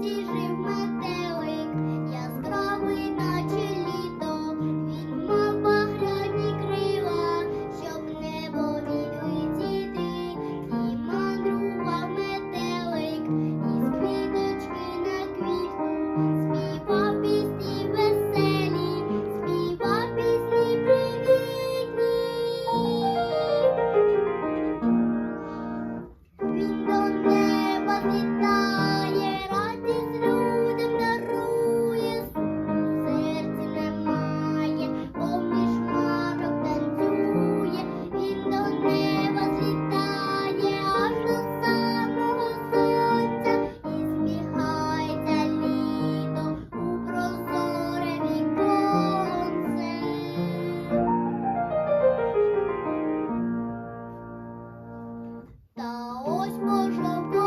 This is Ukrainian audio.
diré. Ось пожовтіли